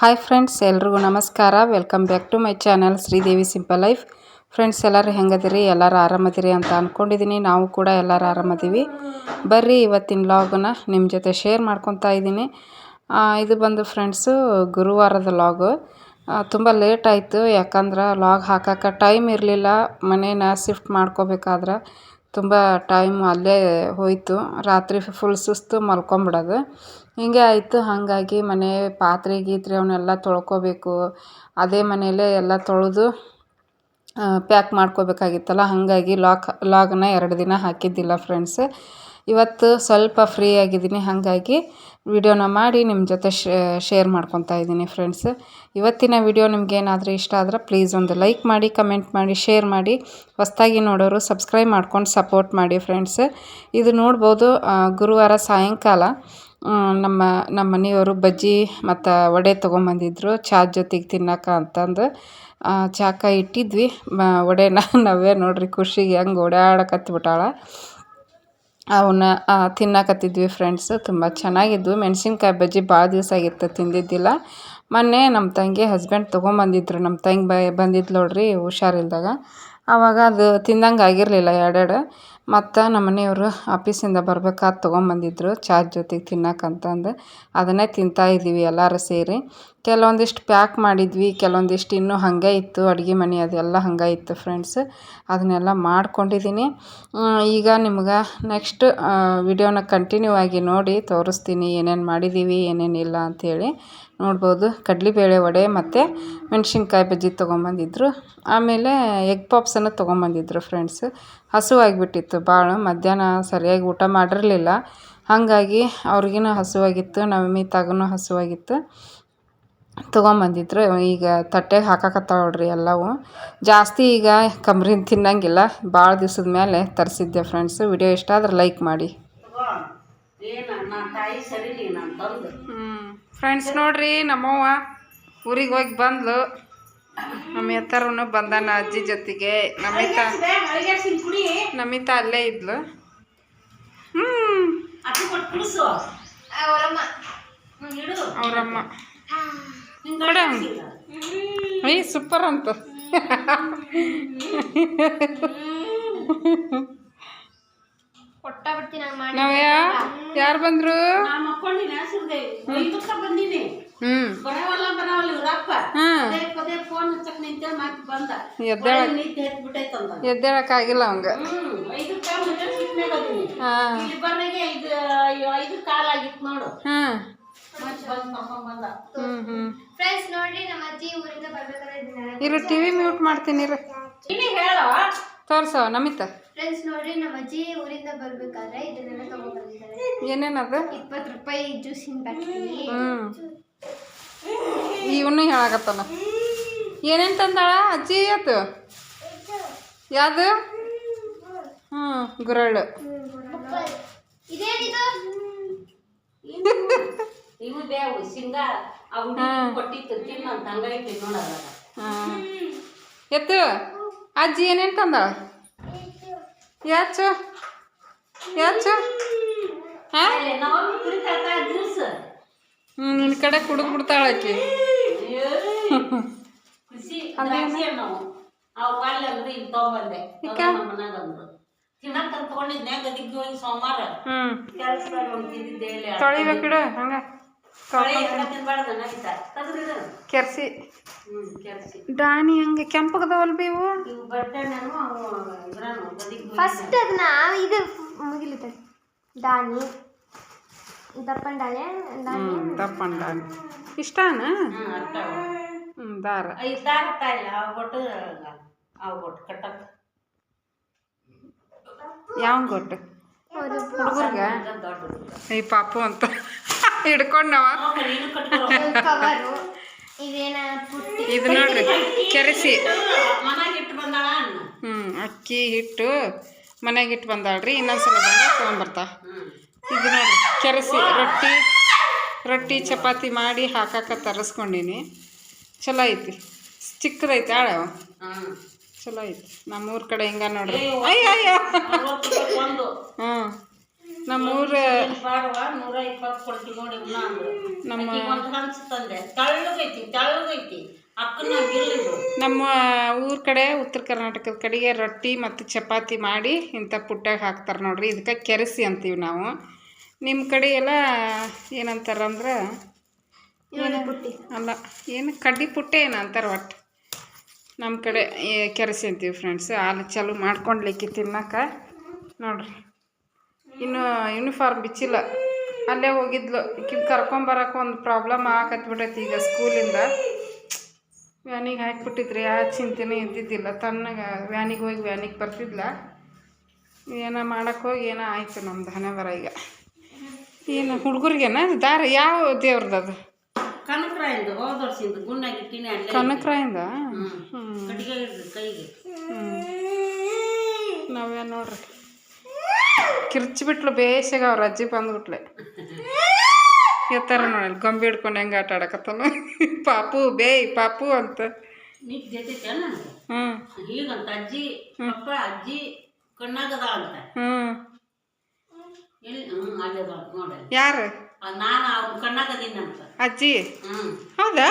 Hi friends, ಎಲ್ರಿಗೂ ನಮಸ್ಕಾರ. Welcome back to my channel Sridevi simple life. Friends, ಎಲ್ಲರೂ ಹೆಂಗದಿರಿ? ಎಲ್ಲರೂ ಆರಾಮದಿರಿ ಅಂತ ಅಂದ್ಕೊಂಡಿದ್ದೀನಿ ನಾವು ಕೂಡ ಎಲ್ಲರೂ ಆರಾಮದೀವಿ. ಬರ್ರಿ, ಇವತ್ತಿನ ಲಾಗನ್ನ ನಿಮ್ಮ ಜೊತೆ ಶೇರ್ ಮಾಡ್ಕೊತಾ ಇದ್ದೀನಿ. ಇದು ಬಂದು ಫ್ರೆಂಡ್ಸು ಗುರುವಾರದ ಲಾಗು ತುಂಬ ಲೇಟ್ ಆಯಿತು. ಯಾಕಂದ್ರೆ ಲಾಗ್ ಹಾಕಕ್ಕೆ ಟೈಮ್ ಇರಲಿಲ್ಲ. ಮನೇನ ಶಿಫ್ಟ್ ಮಾಡ್ಕೋಬೇಕಾದ್ರೆ ತುಂಬ ಟೈಮ್ ಅಲ್ಲೇ ಹೋಯಿತು. ರಾತ್ರಿ ಫುಲ್ ಸುಸ್ತು ಮಲ್ಕೊಂಬಿಡೋದು. ಹಿಂಗೆ ಆಯಿತು, ಹಾಗಾಗಿ ಮನೆ ಪಾತ್ರೆ ಗೀತ್ರೆ ಅವನ್ನೆಲ್ಲ ತೊಳ್ಕೊಬೇಕು. ಅದೇ ಮನೆಯಲ್ಲೇ ಎಲ್ಲ ತೊಳೆದು ಪ್ಯಾಕ್ ಮಾಡ್ಕೋಬೇಕಾಗಿತ್ತಲ್ಲ, ಹಾಗಾಗಿ ಲಾಕ್, ಲಾಗನ್ನ ಎರಡು ದಿನ ಹಾಕಿದ್ದಿಲ್ಲ ಫ್ರೆಂಡ್ಸ್. ಇವತ್ತು ಸ್ವಲ್ಪ ಫ್ರೀ ಆಗಿದ್ದೀನಿ, ಹಾಗಾಗಿ ವಿಡಿಯೋನ ಮಾಡಿ ನಿಮ್ಮ ಜೊತೆ ಶೇರ್ ಮಾಡ್ಕೊತಾ ಇದ್ದೀನಿ ಫ್ರೆಂಡ್ಸ್. ಇವತ್ತಿನ ವಿಡಿಯೋ ನಿಮಗೇನಾದರೂ ಇಷ್ಟ ಆದರೆ ಪ್ಲೀಸ್ ಒಂದು ಲೈಕ್ ಮಾಡಿ, ಕಮೆಂಟ್ ಮಾಡಿ, ಶೇರ್ ಮಾಡಿ. ಹೊಸ್ದಾಗಿ ನೋಡೋರು ಸಬ್ಸ್ಕ್ರೈಬ್ ಮಾಡ್ಕೊಂಡು ಸಪೋರ್ಟ್ ಮಾಡಿ ಫ್ರೆಂಡ್ಸ್. ಇದು ನೋಡ್ಬೋದು ಗುರುವಾರ ಸಾಯಂಕಾಲ. ನಮ್ಮ ನಮ್ಮ ಮನೆಯವರು ಬಜ್ಜಿ ಮತ್ತು ವಡೆ ತೊಗೊಂಬಂದಿದ್ರು, ಚಾ ಜೊತೆಗೆ ತಿನ್ನಕ್ಕೆ ಅಂತಂದು. ಚಾಕ ಇಟ್ಟಿದ್ವಿ. ಮ, ವಡೆನ ನಾವೇ ನೋಡಿರಿ ಖುಷಿಗೆ ಹೆಂಗೆ ಓಡಾಡಕತ್ಬಿಟ್ಟಾಳ. ಅವನ್ನ ತಿನ್ನಕತ್ತಿದ್ವಿ ಫ್ರೆಂಡ್ಸ್ ತುಂಬ ಚೆನ್ನಾಗಿದ್ವು. ಮೆಣಸಿನ್ಕಾಯಿ ಬಜ್ಜಿ ಭಾಳ ದಿವಸ ಆಗಿತ್ತು, ತಿಂದಿದ್ದಿಲ್ಲ. ಮೊನ್ನೆ ನಮ್ಮ ತಂಗಿ ಹಸ್ಬೆಂಡ್ ತೊಗೊಂಬಂದಿದ್ರು. ನಮ್ಮ ತಂಗಿ ಬ ಬಂದಿದ್ದು ನೋಡ್ರಿ ಹುಷಾರಿಲ್ದಾಗ. ಆವಾಗ ಅದು ತಿಂದಂಗೆ ಆಗಿರಲಿಲ್ಲ ಎರಡೆರಡು. ಮತ್ತು ನಮ್ಮ ಮನೆಯವರು ಆಫೀಸಿಂದ ಬರ್ಬೇಕಾದ್ ತೊಗೊಂಬಂದಿದ್ರು ಚಾ ಜೊತೆಗೆ ತಿನ್ನಕ್ಕಂತಂದು ಅದನ್ನೇ ತಿಂತಾ ಇದ್ದೀವಿ ಎಲ್ಲರೂ ಸೇರಿ. ಕೆಲವೊಂದಿಷ್ಟು ಪ್ಯಾಕ್ ಮಾಡಿದ್ವಿ, ಕೆಲವೊಂದಿಷ್ಟು ಇನ್ನೂ ಹಾಗೆ ಇತ್ತು, ಅಡುಗೆ ಮನೆ ಅದೆಲ್ಲ ಹಾಗೆ ಇತ್ತು ಫ್ರೆಂಡ್ಸ್ ಅದನ್ನೆಲ್ಲ ಮಾಡ್ಕೊಂಡಿದ್ದೀನಿ ಈಗ ನಿಮ್ಗೆ ನೆಕ್ಸ್ಟ್ ವಿಡಿಯೋನ ಕಂಟಿನ್ಯೂ ಆಗಿ ನೋಡಿ ತೋರಿಸ್ತೀನಿ ಏನೇನು ಮಾಡಿದ್ದೀವಿ ಏನೇನಿಲ್ಲ ಅಂಥೇಳಿ ನೋಡ್ಬೋದು. ಕಡಲೆಬೇಳೆ ವಡೆ ಮತ್ತು ಮೆಣಸಿನ್ಕಾಯಿ ಬಜ್ಜಿ ತೊಗೊಂಬಂದಿದ್ರು. ಆಮೇಲೆ ಎಗ್ ಪಾಪ್ಸನ್ನು ತೊಗೊಂಬಂದಿದ್ರು ಫ್ರೆಂಡ್ಸ್ ಹಸುವಾಗಿಬಿಟ್ಟಿತ್ತು ಭಾಳ ಮಧ್ಯಾಹ್ನ ಸರಿಯಾಗಿ ಊಟ ಮಾಡಿರಲಿಲ್ಲ. ಹಾಗಾಗಿ ಅವ್ರಿಗೂ ಹಸುವಾಗಿತ್ತು ಮಮ್ಮಿ ತಾಗೂ ಹಸುವಾಗಿತ್ತು. ತೊಗೊಂಬಂದಿದ್ರು. ಈಗ ತಟ್ಟೆಗೆ ಹಾಕಕತ್ತಾವ ನೋಡ್ರಿ ಎಲ್ಲವೂ. ಜಾಸ್ತಿ ಈಗ ಕಂಬ್ರಿನ ತಿನ್ನಂಗಿಲ್ಲ. ಭಾಳ ದಿವ್ಸದ ಮೇಲೆ ತರಿಸಿದ್ದೆ ಫ್ರೆಂಡ್ಸ್ ವಿಡಿಯೋ ಇಷ್ಟ ಆದ್ರೆ ಲೈಕ್ ಮಾಡಿ. ಏನ ಫ್ರೆಂಡ್ಸ್ ನೋಡ್ರಿ ನಮ್ಮವ್ವ ಊರಿಗೆ ಹೋಗಿ ಬಂದ್ಲು. ನಮ್ಮ ಎತ್ತರೂ ಬಂದಾನ ಅಜ್ಜಿ ಜೊತೆಗೆ. ನಮಿತಾ ನಮಿತಾ ಅಲ್ಲೇ ಇದ್ಲು. ಅವರಮ್ಮ. ಸೂಪರ್ ಅಂತ. ನಾವ್ಯಾ? ಯಾರು ಬಂದ್ರು? ನಾ ಮಕ್ಕೊಂಡಿನಿ ಹಸಿರ್ದೆ ಐದಕ್ಕ ಬಂದೀನಿ. ಹ್ಞೂ ಬರವಲ್ಲ ಬರವಲ್ಲ ಹ್ಮ್. ಪದೇ ಪದೇ ಫೋನ್ ಹಚ್ಚಕ್ ನಿಂತೆ ಮತ್ತೆ ಬಂದ. ಎದ್ದೇಳ ಒಳಗ್ ನಿದ್ದೆ ಹತ್ಬಿಟ್ಟೈತಂದ ಎದ್ದೇಳಕ್ಕಾಗಿಲ್ಲ ಅವಂಗ. ಇರು ಟಿವಿ ಮ್ಯೂಟ್ ಮಾಡ್ತೀನಿ ಇರು. ನೀನೇ ಹೇಳೋ ತೋರ್ಸವ ನಮಿತ. ಫ್ರೆಂಡ್ಸ್ ನೋಡ್ರಿ ನಮ್ಮ ಅಜ್ಜಿ ಊರಿಂದ ಬರ್ಬೇಕಾದ್ರೆ ಇದನ್ನೆಲ್ಲ ತಗೊಂಡ್ಬಂದಿದ್ದಾರೆ ಏನೇನದು? ಇಪ್ಪತ್ತು ರೂಪಾಯಿ ಜ್ಯೂಸಿನ ಪ್ಯಾಕೆಟ್ ಹ್ಞೂ ಇವನು ಹೇಳಾಕತ್ತಾನ. ಏನೇನು ತಂದಾಳ? ಅಜ್ಜಿ ಅದು ಯಾವುದು? ಹ್ಞೂ ಗುರಳ್ಳು. ಇದೇನಿದು ಇವು ಬೇವು ಶೇಂಗಾ ಆ ಹುಡುಗಿ ಕೊಟ್ಟಿತ್ತು ತಿನ್ನಂತ ಹಂಗೈತಿ ನೋಡಲ್ಲ ಹಾಂ ಎತ್ತು. ಅಜ್ಜಿ ಏನೇನು ತಂದಾಳ? ಯಾಚು? ಯಾಚು? ಹ್ಞೂ ನಿನ್ನ ಕಡೆ ಕುಡಿದು ಬಿಡ್ತಾಳ ಆಕಿ. ಖುಷಿ ದ್ರಾಕ್ಷಿ ನಾವು ಅವ್. ಬಾಲ್ಯ ಅಂದ್ರೆ ಇಲ್ಲಿ ಬಲ್ಲೆ ನಮ್ಮ ಮನ್ಯಾಗ ಅಂದ್ರು. ತಿನ್ನಕ್ ಅಂತ ತಗೊಂಡಿದ್ನೆ ಗದಿಗ್ ಹೋಗಿ ಸೋಮವಾರ? ಹ್ಞೂ ಕೆಲ್ಸದಾಗ ಒಂದು ತಿಂದಿದ್ದೆ ಇಲ್ಲಿ ತೊಳಿಬೇಕಿಡು ಹಂಗೆ. ಕೆರ್ಸಿ. ಡಾನಿ ಹಂಗೆ ಕೆಂಪಗದವಲ್ ಬೇವು? ಇವು ಫಸ್ಟ್ ಅದನ್ನ ಇದು ಮುಗಿಲಿತ ದಾನಿ ದಪ್ಪಂಡಾಳೆ ದಪ್ಪಂಡಾಳೆ ಇಷ್ಟಾನ? ದಾರ. ಯಾವ ಗೊಟ್ಟು? ಹುಡುಗರ್ಗ? ಈ ಪಾಪು ಅಂತ. ಹಿಡ್ಕೊಂಡವ. ಇದು ನೋಡ್ರಿ, ಕೆರೆಸಿ. ಹ್ಮ್, ಅಕ್ಕಿ ಹಿಟ್ಟು ಮನೆಗೆ ಇಟ್ಟು ಬಂದಾಳ್ರಿ, ಇನ್ನೊಂದ್ಸಲ ಬಂದಾಗ ತೊಗೊಂಬರ್ತಾ ಇದು ನೋಡ್ರಿ, ಕೆರೆಸಿ, ರೊಟ್ಟಿ ರೊಟ್ಟಿ, ಚಪಾತಿ ಮಾಡಿ ಹಾಕಾಕ ತರಿಸ್ಕೊಂಡಿನಿ. ಚಲೋ ಐತಿ. ಚಿಕ್ಕದೈತಿ ಹ್ಮ್ ಚಲೋ ಐತಿ. ನಮ್ಮೂರ ಕಡೆ ಹಿಂಗ ನೋಡ್ರಿ. ಅಯ್ಯ ಅಯ್ಯ ಹ್ಞೂ ನಮ್ಮೂರ ಬಾರವ ನೂರ ಇಪ್ಪತ್ತು ಕೊಡ್ತೀವಿ ನೋಡಿ ಇವ್ನ ಅಂದ್ರು. ನಮ್ಮ ಒಂದು ಹಂಚ್ ತಂದೆ. ತೆಳ್ಳಗೈತಿ ತೆಳ್ಳಗೈತಿ. ಅಕ್ಕನ ಗಿಲ್ಲಿದು. ನಮ್ಮ ಊರ ಕಡೆ ಉತ್ತರ ಕರ್ನಾಟಕದ ಕಡೆಗೆ ರೊಟ್ಟಿ ಮತ್ತು ಚಪಾತಿ ಮಾಡಿ ಇಂಥ ಪುಟ್ಟಾಗ ಹಾಕ್ತಾರೆ ನೋಡ್ರಿ. ಇದಕ್ಕೆ ಕೆರಸಿ ಅಂತೀವಿ ನಾವು. ನಿಮ್ಮ ಕಡೆ ಎಲ್ಲ ಏನಂತಾರೆ ಅಂದ್ರೆ ಏನು ಅಲ್ಲ ಏನು? ಕಡ್ಡಿ ಪುಟ್ಟೆ ಏನಂತಾರೆ ಅಂತಾರೆ ಒಟ್ಟು ನಮ್ಮ ಕಡೆ ಕೆರೆಸಿ ಕೆರಸಿ ಅಂತೀವಿ ಫ್ರೆಂಡ್ಸ್ ಹಾಲು ಚಾಲು ಮಾಡ್ಕೊಂಡ್ಲಿಕ್ಕೆ ತಿನ್ನಕ್ಕೆ. ನೋಡ್ರಿ. ಇನ್ನು ಯೂನಿಫಾರ್ಮ್ ಬಿಚ್ಚಿಲ್ಲ. ಅಲ್ಲೇ ಹೋಗಿದ್ಲು. ಈಕಿನ ಕರ್ಕೊಂಬರಕ್ಕೆ ಒಂದು ಪ್ರಾಬ್ಲಮ್ ಆಗತ್ಬಿಟ್ಟೈತಿ ಈಗ ಸ್ಕೂಲಿಂದ ವ್ಯಾನಿಗೆ ಹಾಕ್ಬಿಟ್ಟಿದ್ರಿ ಯಾವ ಚಿಂತೆನೂ ಇದ್ದಿದ್ದಿಲ್ಲ. ತಣ್ಣಗೆ ವ್ಯಾನಿಗೆ ಹೋಗಿ ವ್ಯಾನಿಗೆ ಬರ್ತಿದ್ಲ. ಏನೋ ಮಾಡಕ್ಕೆ ಹೋಗಿ ಏನೋ ಆಯಿತು ನಮ್ದು ಹಣೆ ಬರ ಈಗ. ಏನು ಹುಡುಗರಿಗೆನ? ದಾರ ಯಾವ ದೇವ್ರದ್ದು ಅದು? ಕನಕರಾಯಿಂದ ಹೋದ ವರ್ಷದಿಂದ ಅಲ್ಲೇ ಕನಕರಾಯಿಂದ? ನಾವೇ ನೋಡ್ರಿ. ಕಿರ್ಚಿಬಿಟ್ಲು ಬೇಸಿಗೆ ಅವ್ರ ಅಜ್ಜಿ ಬಂದ್ಬಿಟ್ಲೆ. ಎತ್ತಾರ ನೋಡಿ ಗೊಂಬೆ ಹಿಡ್ಕೊಂಡು ಹೆಂಗೆ ಆಟ ಆಡಕತ್ತಾನ. ಪಾಪು ಬೇಯ್ ಪಾಪು ಅಂತ. ಅಜ್ಜಿ ಅಜ್ಜಿ ಕಣ್ಣಾಗದ ಅಂತ. ಯಾರು? ನಾನು ಕಣ್ಣಾಗದೀನಂತ ಅಜ್ಜಿ? ಹೌದಾ?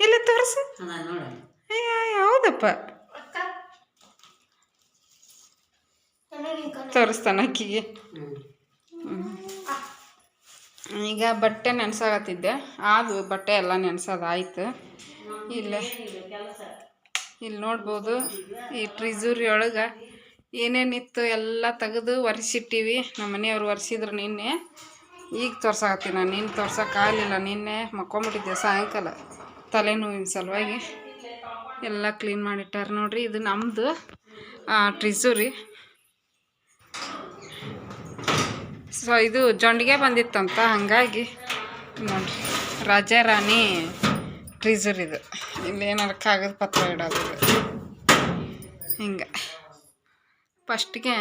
ಎಲ್ಲಿ ತೋರಿಸು. ಹೌದಪ್ಪ. ತೋರಿಸ್ತಾನ ಅಕ್ಕಿಗೆ. ಈಗ ಬಟ್ಟೆ ನೆನ್ಸಾಗತ್ತಿದ್ದೆ ಅದು ಬಟ್ಟೆ ಎಲ್ಲ ನೆನ್ಸೋದಾಯ್ತು ಇಲ್ಲೇ. ಇಲ್ಲಿ ನೋಡ್ಬೋದು ಈ ಟ್ರಿಜುರಿ ಒಳಗೆ ಏನೇನಿತ್ತು ಎಲ್ಲ ತೆಗೆದು ಒರೆಸಿಟ್ಟಿವಿ. ನಮ್ಮ ಮನೆಯವ್ರು ಒರೆಸಿದ್ರು ನಿನ್ನೆ. ಈಗ ತೋರ್ಸಕತ್ತೀನಿ ನಾನು. ನಿನ್ನೆ ತೋರ್ಸೋಕ್ಕಾಗಲಿಲ್ಲ ನಿನ್ನೆ. ಮಕ್ಕೊಂಬಿಟ್ಟಿದ್ದೆ ಸಾಯಂಕಾಲ ತಲೆನೋವಿನ ಸಲುವಾಗಿ. ಎಲ್ಲ ಕ್ಲೀನ್ ಮಾಡಿಟ್ಟಾರೆ ನೋಡಿರಿ. ಇದು ನಮ್ಮದು ಟ್ರಿಜುರಿ ಸೊ ಇದು ಜೊಂಡಿಗೆ ಬಂದಿತ್ತಂತ, ಹಾಗಾಗಿ ನೋಡ್ರಿ. ರಾಜಾರಾಣಿ ಟ್ರೀಸರ್ ಇದು. ಇಲ್ಲಿ ಏನಾರು ಕಾಗದ ಪತ್ರ ಇಡೋದು ಹಿಂಗೆ. ಫಸ್ಟ್ಗೆ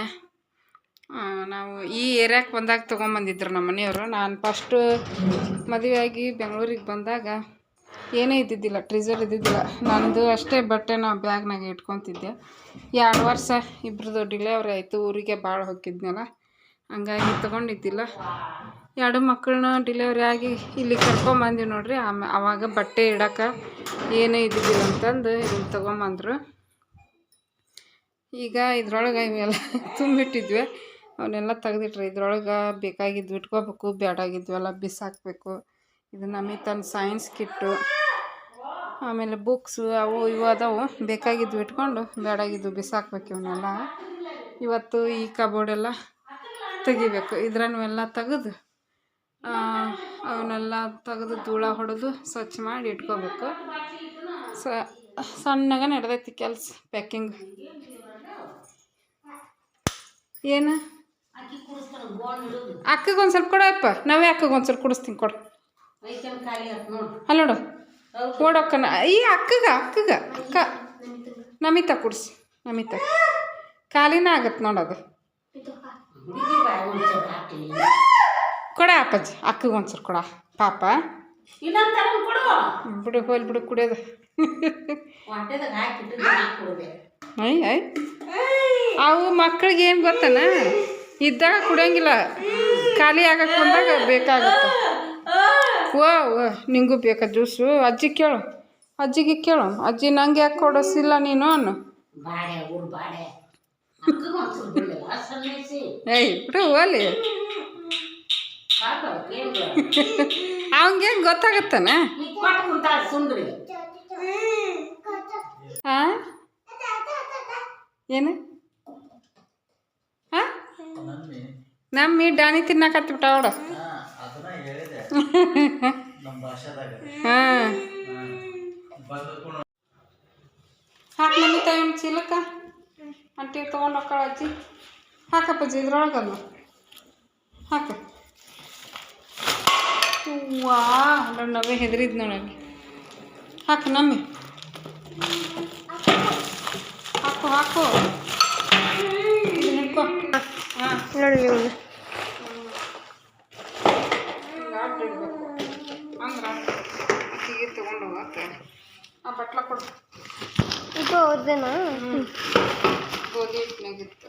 ನಾವು ಈ ಏರಿಯಾಕ್ಕೆ ಬಂದಾಗ ತೊಗೊಂಬಂದಿದ್ರು ನಮ್ಮ ಮನೆಯವರು. ನಾನು ಫಸ್ಟು ಮದುವೆಯಾಗಿ ಬೆಂಗಳೂರಿಗೆ ಬಂದಾಗ ಏನೇ ಇದ್ದಿದ್ದಿಲ್ಲ ಟ್ರೀಸರ್ ಇದ್ದಿದ್ದಿಲ್ಲ. ನಂದು ಅಷ್ಟೇ ಬಟ್ಟೆ ನಾವು ಬ್ಯಾಗ್ನಾಗ ಇಟ್ಕೊತಿದ್ದೆ. ಎರಡು ವರ್ಷ ಇಬ್ರದ್ದು ಡಿಲೇವರಿ ಆಯಿತು ಊರಿಗೆ ಭಾಳ ಹೋಗಿದ್ನಲ್ಲ. ಹಂಗಾಗಿ ತೊಗೊಂಡಿದ್ದಿಲ್ಲ. ಎರಡು ಮಕ್ಕಳನ್ನ ಡಿಲೆವರಿ ಆಗಿ ಇಲ್ಲಿ ಕರ್ಕೊಂಬಂದಿವಿ ನೋಡಿರಿ. ಆಮೇ ಆವಾಗ ಬಟ್ಟೆ ಇಡಕ್ಕೆ ಏನೇ ಇದ್ದಿದ್ದಿಲ್ಲ ಅಂತಂದು ಇಲ್ಲಿ ತೊಗೊಂಬಂದರು. ಈಗ ಇದ್ರೊಳಗೆ ಇವೆಲ್ಲ ತುಂಬಿಟ್ಟಿದ್ವಿ. ಅವನ್ನೆಲ್ಲ ತೆಗೆದಿಟ್ರಿ. ಇದ್ರೊಳಗೆ ಬೇಕಾಗಿದ್ದು ಇಟ್ಕೋಬೇಕು ಬೇಡಾಗಿದ್ವೆಲ್ಲ ಬಿಸಾಕಬೇಕು. ಇದು ನಮಗೆ ತನ್ನ ಸೈನ್ಸ್ ಕಿಟ್ಟು ಆಮೇಲೆ ಬುಕ್ಸು ಅವು ಇವು ಅದಾವು. ಬೇಕಾಗಿದ್ದು ಇಟ್ಕೊಂಡು ಬೇಡಾಗಿದ್ದು ಬಿಸಾಕ್ಬೇಕು ಇವನ್ನೆಲ್ಲ. ಇವತ್ತು ಈ ಕಬೋರ್ಡೆಲ್ಲ ತೆಗಿಬೇಕು. ಇದ್ರನ್ನೆಲ್ಲ ತೆಗೆದು ಅವನ್ನೆಲ್ಲ ತೆಗೆದು ಧೂಳ ಹೊಡೆದು ಸ್ವಚ್ಛ ಮಾಡಿ ಇಟ್ಕೋಬೇಕು. ಸ, ಸಣ್ಣಗೆ ನಡೆದೈತಿ ಕೆಲಸ ಪ್ಯಾಕಿಂಗ್ ಏನು? ಅಕ್ಕಗೆ ಒಂದು ಸ್ವಲ್ಪ ಕೊಡಪ್ಪ ನಾವೇ ಅಕ್ಕಗೆ ಒಂದು ಸ್ವಲ್ಪ ಕುಡಿಸ್ತೀನಿ ಕೊಡು. ಅಲ್ಲಿ ನೋಡು. ಓಡೋಕ್ಕನ ಈ ಅಕ್ಕಗ ಅಕ್ಕಗ. ಅಕ್ಕ, ನಮಿತಾ ಕುಡಿಸಿ. ನಮಿತಾ. ಖಾಲಿನೇ ಆಗತ್ತೆ ನೋಡೋದು ಕೊಡ ಅಪ್ಪಾಜಿ ಅಕ್ಕಗೆ ಒಂದ್ಸರಿ ಕೊಡ. ಪಾಪ. ಬಿಡು ಹೋಲ್ ಬಿಡು ಕುಡಿಯೋದು. ಹಾಕ್ಕೊಡುದೆ ಐ ಅವು ಮಕ್ಕಳಿಗೆ ಏನು ಗೊತ್ತನ? ಇದ್ದಾಗ ಕುಡಿಯೋಂಗಿಲ್ಲ. ಖಾಲಿ ಆಗಕ್ಕೆ ಬಂದಾಗ ಬೇಕಾಗುತ್ತೆ. ಓ ಓ ನಿಂಗೂ ಬೇಕಾ ಜ್ಯೂಸು? ಅಜ್ಜಿ ಕೇಳು. ಅಜ್ಜಿಗೆ ಕೇಳು. ಅಜ್ಜಿ ನಂಗೆ ಯಾಕೆ ಕೊಡಿಸಿಲ್ಲ ನೀನು ಅನ್ನು? ಏಯ್, ಬಿಡು ಓಲಿ ಅವಂಗೇನು ಗೊತ್ತಾಗತ್ತಾನ? ಹಾಂ ಏನು? ಹಾಂ ನಮ್ಮಿ ಡಾನಿ ತಿನ್ನಕತ್ಬಿಟ್ಟ ಭಾಷೆದಾಗ ಹಾಂ. ಹಾಕಿ ಮಮ್ಮಿ ತಾಯಿ ಚೀಲಕ್ಕ. ಅಂಟಿ ತೊಗೊಂಡು ಹೋಗ್ತಾಳ ಅಜ್ಜಿ. ಹಾಕಪ್ಪಜ್ಜಿ ಇದ್ರೊಳಗಲ್ಲ. ಹಾಕ. ವಾ ನವೇ ಹೆದರಿದ್ ನನಗೆ ಹಾಕು, ನಮ್ಮಿ. ಹಾಕು ಹಾಕು ಇದನ್ನ ಹಿಡ್ಕೊ ಹಾಂ ನೋಡಿ ಹಿಂಗೆ ಆಟಿಡ್ಬೇಕು ಅಂದ್ರೆ ಅಕ್ಕಿಗೆ ತೊಗೊಂಡು ಹೋಗತ್ತೆ ಆ ಬಟ್ಲ ಕೊಡು ಇದು ಅವ್ರದ್ದೇನಾ ಗೋಧಿ ಹಿಟ್ಟಿನಾಗಿತ್ತು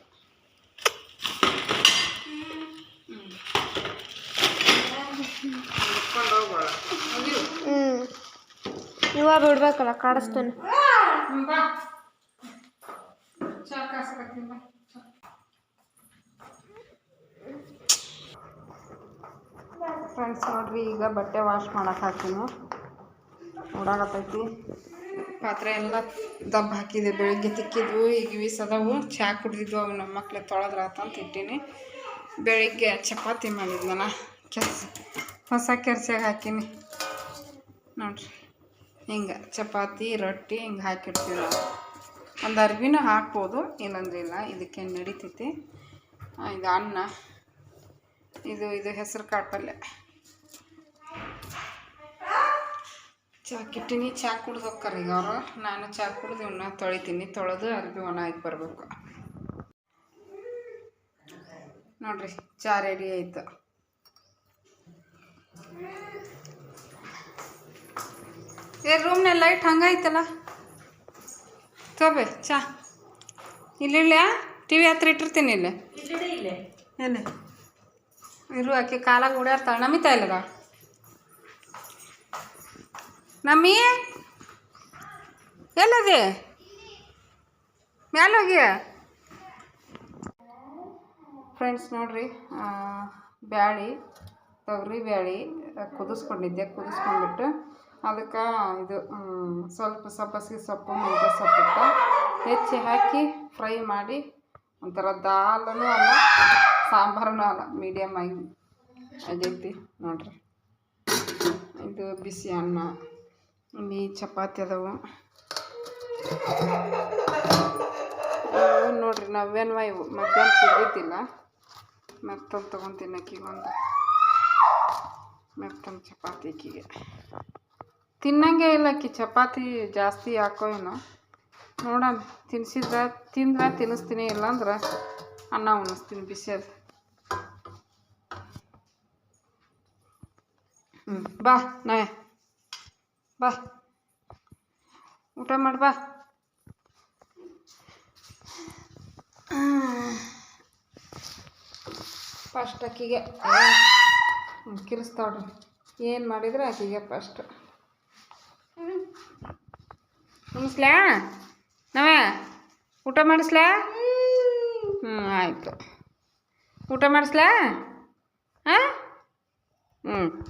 ಹ್ಞೂ ಹೂವು ಬಿಡ್ಬೇಕಲ್ಲ, ಕಾಡಿಸ್ತಾನೆ. ಫ್ರೆಂಡ್ಸ್ ನೋಡ್ರಿ, ಈಗ ಬಟ್ಟೆ ವಾಶ್ ಮಾಡಕ್ಕೆ ಹಾಕಿನಿ ನೋಡಾಕತ್ತೈತಿ. ಪಾತ್ರೆ ಎಲ್ಲ ದಬ್ಬ ಹಾಕಿದೆ, ಬೆಳಿಗ್ಗೆ ತಿಕ್ಕಿದ್ವು, ಈಗ ವೀಸದವು. ಚಹಾ ಕುಡ್ದಿದ್ವು, ಅವು ನಮ್ಮ ಮಕ್ಳು ತೊಳೆದ್ರ ಅಂತ ಇಟ್ಟೀನಿ. ಬೆಳಿಗ್ಗೆ ಚಪಾತಿ ಮಾಡಿದ್ನಲ್ಲ, ಕೆಲ್ಸ ಹೊಸ ಕೆರ್ಸಿಯಾಗ ಹಾಕೀನಿ. ನೋಡ್ರಿ. ಹಿಂಗೆ ಚಪಾತಿ, ರೊಟ್ಟಿ ಹಿಂಗೆ ಹಾಕಿಡ್ತೀವಿ ನಾವು. ಒಂದು ಅರ್ವಿನೂ ಹಾಕ್ಬೋದು ಇಲ್ಲಂದ್ರೆ ಇಲ್ಲ. ಇದಕ್ಕೆ ನಡಿತೈತಿ? ಇದು ಅನ್ನ. ಇದು ಇದು ಹೆಸರು ಕಾಳು ಪಲ್ಯ. ಚಾ ಕಿಟ್ಟಿನಿ, ಚಾ ಕುಡ್ದು ಈಗ ಅವರು. ನಾನು ಚಾ ಕುಡ್ದು ಇವನ್ನ ತೊಳಿತೀನಿ. ತೊಳೆದು ಅರ್ಬಿ ಒಣ ಹಾಕಿ ಬರಬೇಕು. ನೋಡ್ರಿ, ಚಾ ರೆಡಿ ಆಯಿತು. ಏ ರೂಮ್ನ ಲೈಟ್ ಹಂಗಾಯ್ತಲ್ಲ? ತೋಬೆ ಚಾ. ಇಲ್ಲಿಲ್ಲ ಟಿ ವಿ ಹತ್ರ ಇಟ್ಟಿರ್ತೀನಿ ಇಲ್ಲಿ. ಇಲ್ಲ ಇಲ್ಲೇ. ಏನೇ? ಇರು ಆಕೆ ಕಾಲಾಗ ಓಡಾಡ್ತಾಳೆ. ನಮಿತಾ ಇಲ್ಲದ ನಮ್ಮಿ ಎಲ್ಲದೆ? ಮ್ಯಾಲ ಹೋಗಿ ಫ್ರೆಂಡ್ಸ್ ನೋಡ್ರಿ ಬ್ಯಾಳಿ ತೊಗರಿ ಬ್ಯಾಳಿ ಕುದಿಸ್ಕೊಂಡಿದ್ದೆ ಕುದಿಸ್ಕೊಂಡ್ಬಿಟ್ಟು. ಅದಕ್ಕೆ ಇದು ಸ್ವಲ್ಪ ಸಬ್ಬಸಿಗೆ ಸೊಪ್ಪು, ಮೆಂತ್ಯ ಸೊಪ್ಪು ಹೆಚ್ಚಿ ಹಾಕಿ ಫ್ರೈ ಮಾಡಿ, ಒಂಥರ ದಾಲನೂ ಅಲ್ಲ, ಸಾಂಬಾರನೂ ಅಲ್ಲ ಮೀಡಿಯಮ್ ಆಗಿ ಆಗೈತಿ ನೋಡ್ರಿ. ಇದು ಬಿಸಿ ಅನ್ನ ಇಲ್ಲಿ ಚಪಾತಿ ಅದಾವು. ನೋಡಿರಿ ನವ್ಯನ್ವ ಇವು, ಮಧ್ಯಾಹ್ನ ತಿಂದಿದ್ದಿಲ್ಲ ಮೆತ್ತಲ್ ತೊಗೊತೀನಿ ಅಕ್ಕಿಗೊಂದು ಮೆತ್ತಲ್ ಚಪಾತಿ ಅಕ್ಕಿಗೆ. ತಿನ್ನಂಗೆ ಇಲ್ಲ ಕಿ ಚಪಾತಿ ಜಾಸ್ತಿ ಯಾಕೋ ಏನೋ ನೋಡೋಣ. ತಿನ್ಸಿದ್ರೆ, ತಿಂದ್ರೆ ತಿನ್ನಿಸ್ತೀನಿ, ಇಲ್ಲಾಂದ್ರೆ ಅನ್ನ ಉಣಿಸ್ತೀನಿ ಬಿಸಿಯದು. ಹ್ಞೂ ಬಾ ನಯ. ಬಾ. ಊಟ ಮಾಡಿ, ಬಾ. ಫಸ್ಟ್ ಅಕ್ಕಿಗೆ. ಕಿರಿಸ್ತಾವ್ರಿ ಏನು ಮಾಡಿದರೆ ಆಕಿಗೆ ಫಸ್ಟ್. ಉಣಿಸ್ಲಾ ನಾವೇ ಊಟ ಮಾಡಿಸ್ಲಾ? ಹ್ಞೂ ಆಯಿತು. ಊಟ ಮಾಡಿಸ್ಲಾ? ಹಾಂ ಹ್ಞೂ